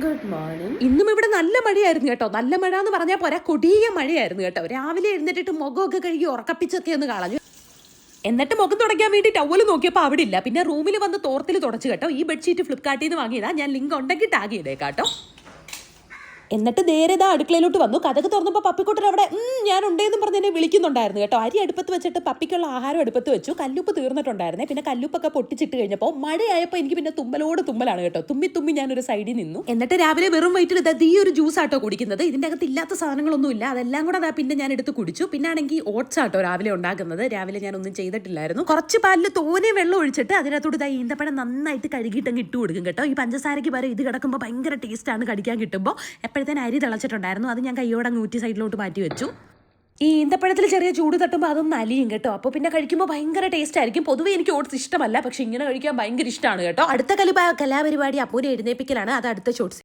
Good morning ഇന്നും ഇവിടെ നല്ല മഴയായിരുന്നു കേട്ടോ. നല്ല മഴ എന്ന് പറഞ്ഞാൽ പോരാ കൊടിയ മഴയായിരുന്നു കേട്ടോ. രാവിലെ എഴുന്നേറ്റിട്ട് മുഖമൊക്കെ കഴുകി ഉറക്കപ്പിച്ചൊക്കെ ഒന്ന് കളഞ്ഞു. എന്നിട്ട് മുഖം തുടയ്ക്കാൻ വേണ്ടി ടവൽ നോക്കിയപ്പോൾ അവിടെ ഇല്ല. പിന്നെ റൂമിൽ വന്ന് തോർത്തിൽ തുടച്ചു കേട്ടോ. ഈ ബെഡ്ഷീറ്റ് ഫ്ലിപ്കാർട്ടിൽ നിന്ന് വാങ്ങിയതാ. ഞാൻ ലിങ്ക് ഉണ്ടെങ്കിൽ ടാഗ് ചെയ്തേക്കാട്ടോ. എന്നിട്ട് നേരെ ഇതാ അടുക്കളയിലോട്ട് വന്നു. കഥക്ക് തുറന്നപ്പോൾ പപ്പിക്കുട്ടൻ അവിടെ "ഉം, ഞാൻ ഉണ്ടെന്നും പറഞ്ഞ് എന്നെ വിളിക്കുന്നുണ്ടായിരുന്നു കേട്ടോ. അരി അടുപ്പത്ത് വെച്ചിട്ട് പപ്പിക്കുള്ള ആഹാരം അടുപ്പത്ത് വെച്ചു. കല്ലുപ്പ് തീർന്നിട്ടുണ്ടായിരുന്നേ. പിന്നെ കല്ലുപ്പൊക്കെ പൊട്ടിച്ചിട്ട് കഴിഞ്ഞപ്പോൾ മഴയായപ്പോൾ എനിക്ക് പിന്നെ തുമ്പലോട് തുമ്പലാണ് കേട്ടോ. തുമ്മി തുമ്മി ഞാനൊരു സൈഡിൽ നിന്നു. എന്നിട്ട് രാവിലെ വെറും വയറ്റിൽ ഇതാ ഈ ഒരു ജ്യൂസ് ആട്ടോ കുടിക്കുന്നത്. ഇതിന്റെ അകത്ത് ഇല്ലാത്ത സാധനങ്ങളൊന്നും ഇല്ല. അതെല്ലാം കൂടെ അതാ പിന്നെ ഞാൻ എടുത്ത് കുടിച്ചു. പിന്നെ ആണെങ്കിൽ ഓട്സ് ആട്ടോ രാവിലെ ഉണ്ടാക്കുന്നത്. രാവിലെ ഞാൻ ഒന്നും ചെയ്തിട്ടില്ലായിരുന്നു. കുറച്ച് പാലിൽ തോനെ വെള്ളം ഒഴിച്ചിട്ട് അതിനകത്തോട് ഇതാ ഈന്തപ്പഴം നന്നായിട്ട് കഴുകിയിട്ടങ്ങ് ഇട്ട് കൊടുക്കും കേട്ടോ. ഈ പഞ്ചസാരയ്ക്ക് പകരം ഇത് കിടക്കുമ്പോൾ ഭയങ്കര ടേസ്റ്റാണ് കടിക്കാൻ കിട്ടുമ്പോൾ എപ്പോഴത്തേനും അരി തിളച്ചിട്ടുണ്ടായിരുന്നു. അത് ഞാൻ കൈയോടെ അങ്ങ് ഊറ്റി സൈഡിലോട്ട് മാറ്റി വെച്ചു. ഈ ഈന്തപ്പഴത്തിൽ ചെറിയ ചൂട് തട്ടുമ്പോൾ അതൊന്നും അലിയും കേട്ടോ. അപ്പോൾ പിന്നെ കഴിക്കുമ്പോൾ ഭയങ്കര ടേസ്റ്റ് ആയിരിക്കും. പൊതുവെ എനിക്ക് ഓട്സ് ഇഷ്ടമല്ല. പക്ഷെ ഇങ്ങനെ കഴിക്കാൻ ഭയങ്കര ഇഷ്ടമാണ് കേട്ടോ. അടുത്ത കലിപ കലാപരിപാടി അപ്പൂരി എഴുന്നേപ്പിക്കലാണ്. അത് അടുത്ത ഷോട്ട്സ്